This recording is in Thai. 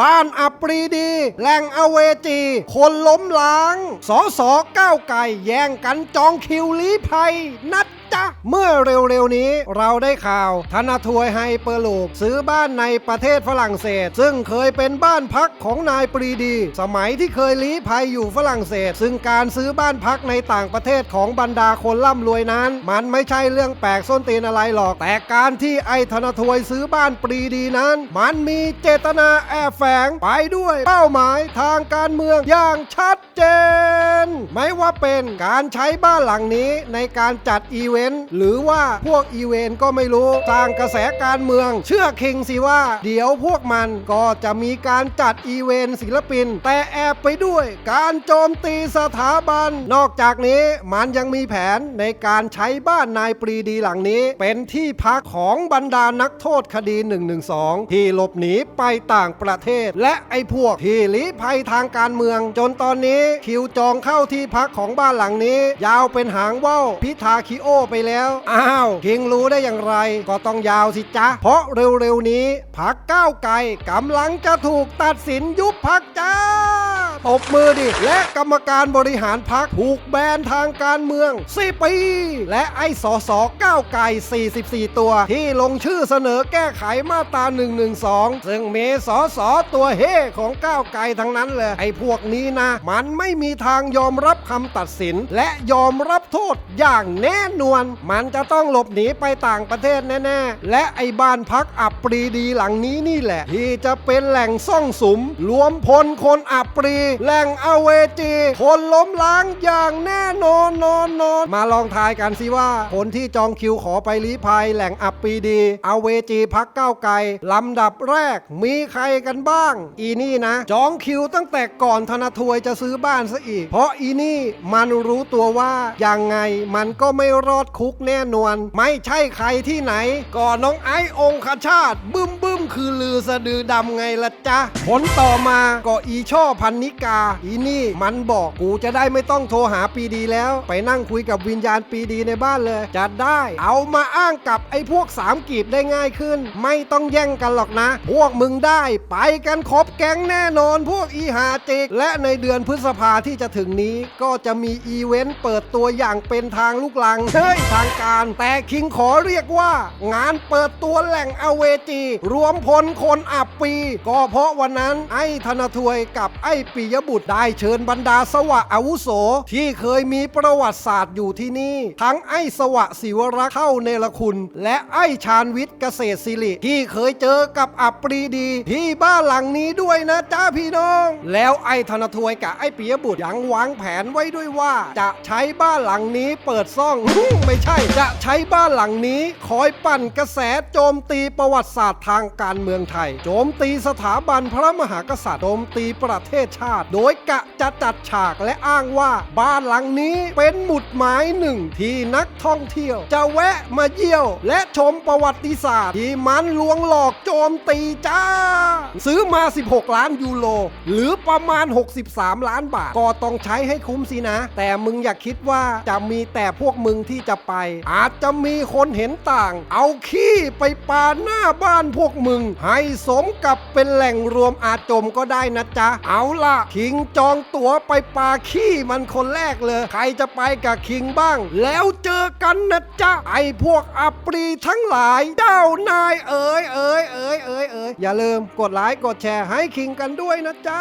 บ้านอัปรีดี แหล่งอเวจี คนล้มล้าง สอสอก้าวไก่แย่งกันจองคิวลี้ภัย นัด เมื่อเร็วๆนี้เราได้ข่าวธนาทวยไฮเปอร์ลูกซื้อบ้านในประเทศฝรั่งเศส ซึ่งเคยเป็นบ้านพักของนายปรีดี สมัยที่เคยลี้ภัยอยู่ฝรั่งเศส ซึ่งการซื้อบ้านพักในต่างประเทศของบรรดาคนร่ำรวยนั้น มันไม่ใช่เรื่องแปลกส้นตีนอะไรหรอก แต่การที่ไอ้ธนาทวยซื้อบ้านปรีดีนั้น มันมีเจตนาแอบแฝงไปด้วยเป้าหมายทางการเมืองอย่างชัดเจน ไม่ว่าเป็นการใช้บ้านหลังนี้ในการจัดอีเวนต์หรือว่าพวกอีเวนก็ไม่รู้สร้างกระแสการเมือง เชื่อคิงสิว่า เดี๋ยวพวกมันก็จะมีการจัดอีเวนศิลปิน แต่แอบไปด้วยการโจมตีสถาบัน นอกจากนี้มันยังมีแผนในการใช้บ้านนายปรีดีหลังนี้ เป็นที่พักของบรรดานักโทษคดี 112 ที่หลบหนีไปต่างประเทศ และไอ้พวกที่ลี้ภัยทางการเมือง จนตอนนี้คิวจองเข้าที่พักของบ้านหลังนี้ ยาวเป็นหางว่าวพิธาคิโอไปแล้วอ้าวคิงรู้ได้อย่างไร ก็ต้องยาวสิจ๊ะ เพราะเร็วๆนี้พักก้าวไกลกำลังจะถูกตัดสินยุบพักจ้า ตบมือดิ และกรรมการบริหารพักถูกแบนทางการเมือง4ปี และไอ้สอสอก้าวไก่ 44 ตัว ที่ลงชื่อเสนอแก้ไขมาตรา112 ซึ่งมีสอสอตัวเฮของก้าวไก่ทั้งนั้นเลยไอ้พวกนี้นะ มันไม่มีทางยอมรับคำตัดสิน และยอมรับโทษอย่างแน่นอนมันจะต้องหลบหนีไปต่างประเทศแน่ๆ และไอ้บ้านพักอับปรีดีหลังนี้นี่แหละ ที่จะเป็นแหล่งซ่องสุม รวมพลคนอับปรีแหล่งอเวจีคนล้มล้างอย่างแน่นอนนอนนอนมาลองทายกันสิว่า คนที่จองคิวขอไปลี้ภัยแหล่งอับปีดี อเวจีพักก้าวไกลลำดับแรกมีใครกันบ้าง อีนี่นะ จองคิวตั้งแต่ก่อนธนาทวยจะซื้อบ้านซะอีก เพราะอีนี่มันรู้ตัวว่ายังไงมันก็ไม่รอดคุกแน่นอน ไม่ใช่ใครที่ไหนก็น้องไอ้องคชาติ บึ้มบึ้มคือลือสะดือดำไงละจ๊ะผลต่อมาก็อีช่อพันนิกา อีนี่มันบอกกูจะได้ไม่ต้องโทรหาปีดีแล้ว ไปนั่งคุยกับวิญญาณปีดีในบ้านเลย จะได้ เอามาอ้างกับไอ้พวกสามกีบได้ง่ายขึ้น ไม่ต้องแย่งกันหรอกนะ พวกมึงได้ไปกันครบแก๊งแน่นอนพวกอีหาจิก และในเดือนพฤษภาที่จะถึงนี้ ก็จะมีอีเวนต์เปิดตัวอย่างเป็นทางลูกลังเฮ้ยทางการแต่คิงขอเรียกว่า งานเปิดตัวแหล่งอเวจี รวมพลคนอับปี ก็เพราะวันนั้นไอ้ธนทวยกับไอ้ปิยบุตรได้เชิญบรรดาสวะอาวุโส ที่เคยมีประวัติศาสตร์อยู่ที่นี่ ทั้งไอ้สวะศิวรักษ์เข้าเนรคุณ และไอ้ชาญวิทย์เกษตรศิริ ที่เคยเจอกับอับปรีดี ที่บ้านหลังนี้ด้วยนะจ้าพี่น้อง แล้วไอ้ธนทวยกับไอ้ปิยบุตรยังวางแผนไว้ด้วยว่า จะใช้บ้านหลังนี้เปิดซ่อง ไม่ใช่ จะใช้บ้านหลังนี้คอยปั่นกระแสโจมตีประวัติศาสตร์ทางการเมืองไทย โจมตีสถาบันพระมหากษัตริย์โจมตีประเทศชาติาติ โดยกะจะจัดฉากและอ้างว่าบ้านหลังนี้เป็นหมุดหมายหนึ่งที่นักท่องเที่ยว จะแวะมาเยี่ยว และชมประวัติศาสตร์ ที่มันลวงหลอกโจมตีจ้า ซื้อมา 16 ล้านยูโรหรือประมาณ 63 ล้านบาท ก็ต้องใช้ให้คุ้มสินะ แต่มึงอย่าคิดว่าจะมีแต่พวกมึงที่จะไป อาจจะมีคนเห็นต่าง เอาขี้ไปปาหน้าบ้านพวกมึง ให้สมกับเป็นแหล่งรวมอาจมก็ได้นะจ๊ะ เอาล่ะคิงจองตั๋วไปปาขี้มันคนแรกเลย ใครจะไปกับคิงบ้าง แล้วเจอกันนะจ๊ะ ไอพวกอัปรีทั้งหลาย เจ้านายเอ๋ยเอ๋ยเอ๋ยเอ๋ยเอ๋ยอย่าลืมกดไลค์กดแชร์ให้คิงกันด้วยนะจ๊ะ